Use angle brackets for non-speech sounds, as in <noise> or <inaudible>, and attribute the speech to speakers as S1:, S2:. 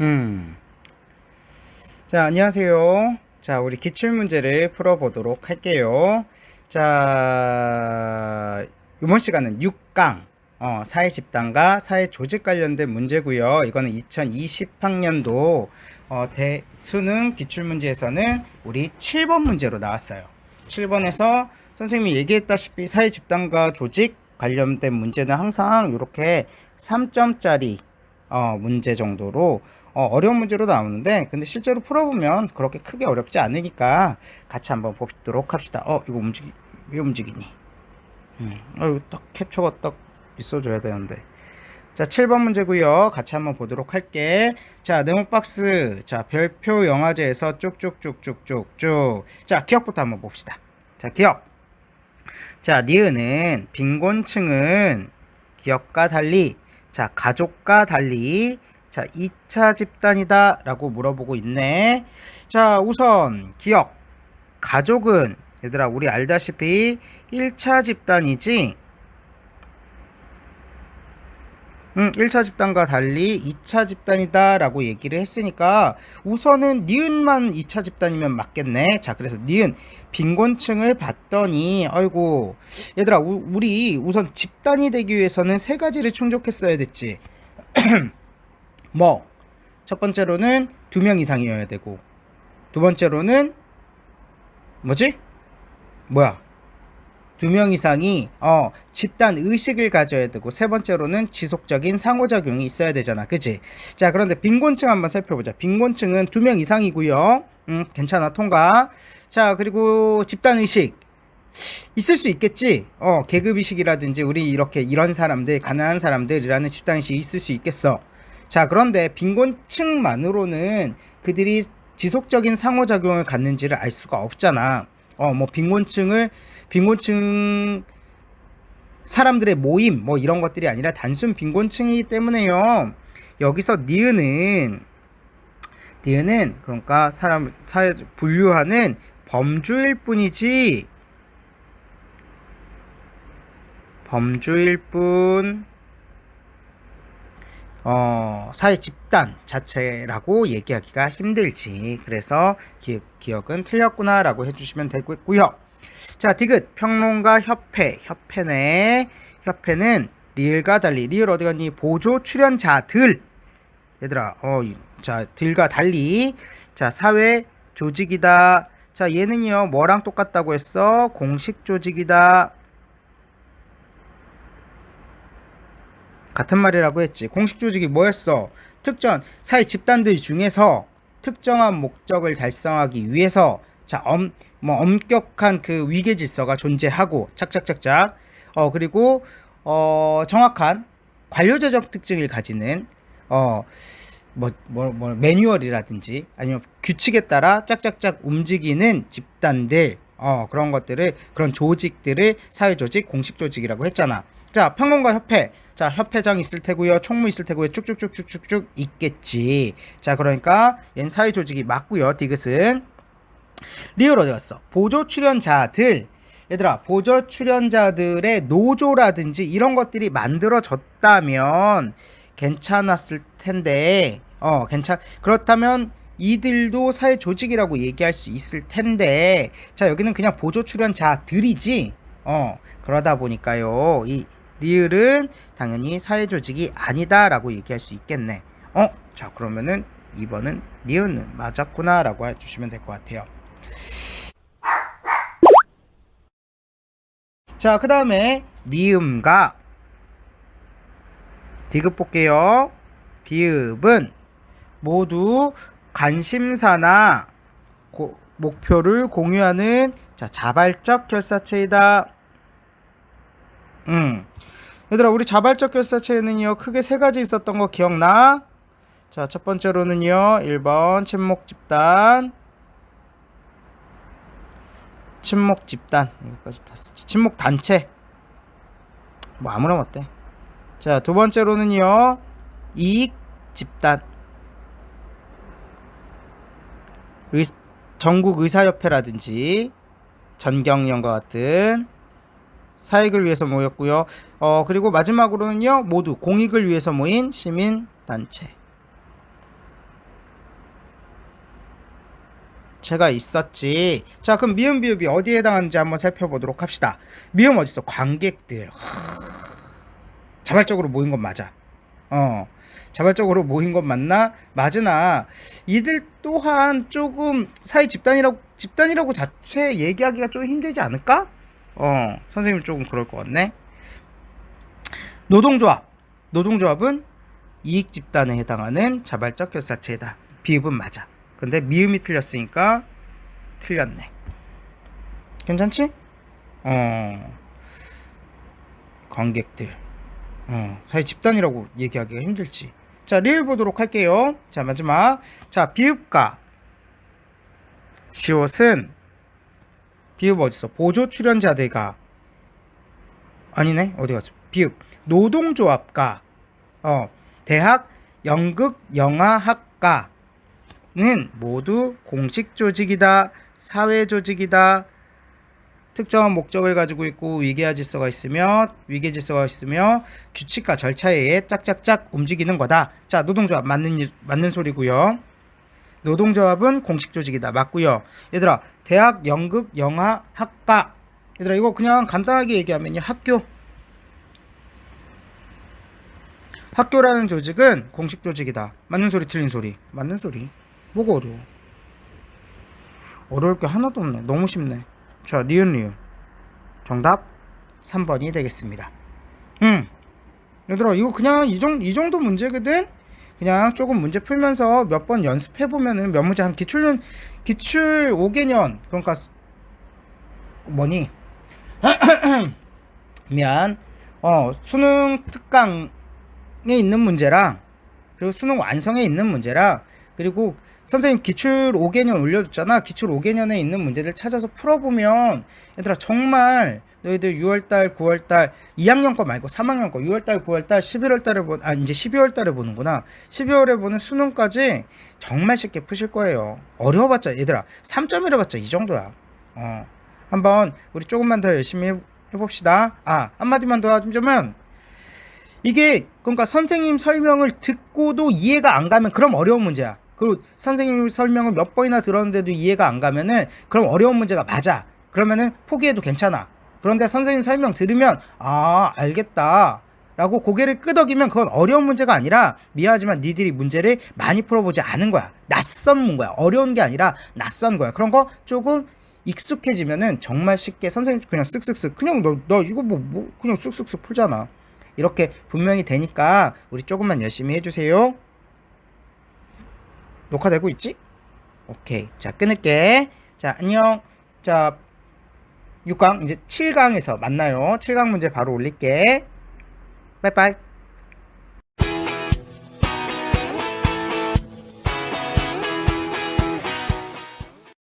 S1: 음. 자, 안녕하세요. 자, 우리 기출 문제를 풀어보도록 할게요. 자, 이번 시간은 6강, 어, 사회 집단과 사회 조직 관련된 문제고요. 이거는 2020학년도 어, 대 수능 기출 문제에서는 우리 7번 문제로 나왔어요. 7번에서 선생님이 얘기했다시피 사회 집단과 조직 관련된 문제는 항상 이렇게 3점짜리 어, 문제 정도로 어, 려운 문제로 나오는데 근데 실제로 풀어보면 그렇게 크게 어렵지 않으니까 같이 한번 보도록 합시다. 어 이거 움직이 왜 움직이니? 음, 어 이거 딱 캡처가 딱 있어줘야 되는데. 자 7번 문제고요. 같이 한번 보도록 할게. 자 네모 박스 자 별표 영화제에서 쭉쭉쭉쭉쭉쭉 자 기억부터 한번 봅시다. 자 기억. 자 니은은 빈곤층은 기억과 달리 자 가족과 달리 자, 2차 집단이다 라고 물어보고 있네. 자, 우선 기억. 가족은 얘들아 우리 알다시피 1차 집단이지. 음, 1차 집단과 달리 2차 집단이다 라고 얘기를 했으니까 우선은 니은만 2차 집단이면 맞겠네. 자, 그래서 니은 빈곤층을 봤더니 아이고 얘들아 우, 우리 우선 집단이 되기 위해서는 세 가지를 충족했어야 됐지. <clears throat> 뭐, 첫 번째로는 두 명 이상이어야 되고, 두 번째로는, 뭐지? 뭐야? 두 명 이상이, 어, 집단 의식을 가져야 되고, 세 번째로는 지속적인 상호작용이 있어야 되잖아. 그치? 자, 그런데 빈곤층 한번 살펴보자. 빈곤층은 두 명 이상이고요. 음, 괜찮아. 통과. 자, 그리고 집단 의식. 있을 수 있겠지. 어, 계급 의식이라든지 우리 이렇게 이런 사람들, 가난한 사람들이라는 집단 의식이 있을 수 있겠어. 자, 그런데 빈곤층만으로는 그들이 지속적인 상호작용을 갖는지를 알 수가 없잖아. 어, 뭐 빈곤층을 빈곤층 사람들의 모임 뭐 이런 것들이 아니라 단순 빈곤층이기 때문에요. 여기서 니은은 니은은 그러니까 사람 사회 분류하는 범주일 뿐이지 범주일 뿐 어, 사회 집단 자체라고 얘기하기가 힘들지. 그래서 기, 기억은 틀렸구나라고 해주시면 되겠고요. 자, 디귿 평론가 협회 협회네 협회는 리을과 달리 리을 어디 갔니? 보조 출연자들 얘들아, 어, 자 들과 달리 자 사회 조직이다. 자 얘는요 뭐랑 똑같다고 했어? 공식 조직이다. 같은 말이라고 했지. 공식 조직이 뭐였어? 특정 사회 집단들 중에서 특정한 목적을 달성하기 위해서 자, 엄, 뭐 엄격한 그 위계 질서가 존재하고 착착착착 어 그리고 어 정확한 관료제적 특징을 가지는 어 뭐, 뭐, 뭐, 매뉴얼이라든지 아니면 규칙에 따라 짝짝짝 움직이는 집단들, 어, 그런 것들을, 그런 조직들을 사회조직, 공식조직이라고 했잖아. 자, 평론가 협회. 자, 협회장 있을 테고요. 총무 있을 테고요. 쭉쭉쭉쭉쭉쭉 있겠지. 자, 그러니까 얘는 사회 조직이 맞고요. 디귿은 리얼 어디 갔어? 보조 출연자들. 얘들아, 보조 출연자들의 노조라든지 이런 것들이 만들어졌다면 괜찮았을 텐데. 어, 괜찮. 그렇다면 이들도 사회 조직이라고 얘기할 수 있을 텐데. 자, 여기는 그냥 보조 출연자들이지. 어, 그러다 보니까요. 이 리을은 당연히 사회조직이 아니다라고 얘기할 수 있겠네. 어? 자 그러면은 2번은 리을은 맞았구나 라고 해주시면 될 것 같아요. 자 그 다음에 미음과 디귿 볼게요. 비읍은 모두 관심사나 고, 목표를 공유하는 자, 자발적 결사체이다. 음. 얘들아, 우리 자발적 결사체에는요, 크게 세 가지 있었던 거 기억나? 자, 첫 번째로는요, 1번, 친목 집단. 친목 집단. 여기까지 다 쓰지. 친목 단체. 뭐, 아무나 어때. 자, 두 번째로는요, 이익 집단. 의, 전국 의사협회라든지, 전경련과 같은 사익을 위해서 모였고요. 어, 그리고 마지막으로는요, 모두 공익을 위해서 모인 시민단체. 제가 있었지. 자, 그럼 미음 비읍이 어디에 해당하는지 한번 살펴보도록 합시다. 미음 어딨어? 관객들. 자발적으로 모인 건 맞아. 어. 자발적으로 모인 건 맞나? 맞으나 이들 또한 조금 사회 집단이라고 집단이라고 자체 얘기하기가 좀 힘들지 않을까? 어, 선생님 조금 그럴 것 같네. 노동조합. 노동조합은 이익 집단에 해당하는 자발적 결사체이다. 비읍은 맞아. 근데 미음이 틀렸으니까 틀렸네. 괜찮지? 어. 관객들. 어, 사회 집단이라고 얘기하기가 힘들지. 자, 리을 보도록 할게요. 자, 마지막. 자, 비읍과 시옷은 비읍 어딨어? 보조 출연자들과 아니네. 어디 갔어? 비읍. 노동조합과 어, 대학 연극 영화학과는 모두 공식 조직이다. 사회 조직이다. 특정한 목적을 가지고 있고 위계화 질서가 있으며 위계 질서가 있으며 규칙과 절차에 의해 짝짝짝 움직이는 거다. 자, 노동조합 맞는 일- 맞는 소리고요. 노동조합은 공식 조직이다. 맞고요. 얘들아, 대학 연극 영화 학과. 얘들아, 이거 그냥 간단하게 얘기하면요. 학교. 학교라는 조직은 공식 조직이다. 맞는 소리 틀린 소리. 맞는 소리. 뭐가 어려워? 어려울 게 하나도 없네. 너무 쉽네. 자, 니은 리을. 정답 3번이 되겠습니다. 음. 얘들아, 이거 그냥 이, 정, 이 정도 문제거든? 그냥 조금 문제 풀면서 몇 번 연습해 보면은 몇 문제 한 기출 기출 5개년 그러니까 스- 뭐니? <clears throat> 미안. 어, 수능 특강에 있는 문제랑 그리고 수능 완성에 있는 문제랑 그리고 선생님 기출 5개년 올려줬잖아. 기출 5개년에 있는 문제들 찾아서 풀어보면 얘들아 정말 너희들 6월달, 9월달 2학년 거 말고 3학년 거 6월달, 9월달, 11월달에 보, 아 이제 12월달에 보는구나. 12월에 보는 수능까지 정말 쉽게 푸실 거예요. 어려워봤자 얘들아 3점이라 봤자 이 정도야. 어 한번 우리 조금만 더 열심히 해- 해봅시다. 아 한마디만 더 하자면 이게 그러니까 선생님 설명을 듣고도 이해가 안 가면 그럼 어려운 문제야. 그리고 선생님 설명을 몇 번이나 들었는데도 이해가 안 가면은 그럼 어려운 문제가 맞아. 그러면은 포기해도 괜찮아. 그런데 선생님 설명 들으면 아 알겠다. 라고 고개를 끄덕이면 그건 어려운 문제가 아니라 미안하지만 니들이 문제를 많이 풀어보지 않은 거야. 낯선 문거야. 어려운 게 아니라 낯선 거야. 그런 거 조금 익숙해지면은 정말 쉽게 선생님 그냥 쓱쓱쓱 그냥 너, 너 이거 뭐, 뭐 그냥 쓱쓱쓱 풀잖아. 이렇게 분명히 되니까 우리 조금만 열심히 해주세요. 녹화되고 있지? 오케이. 자, 끊을게. 자, 안녕. 자, 6강, 이제 7강에서 만나요. 7강 문제 바로 올릴게. 빠이빠이.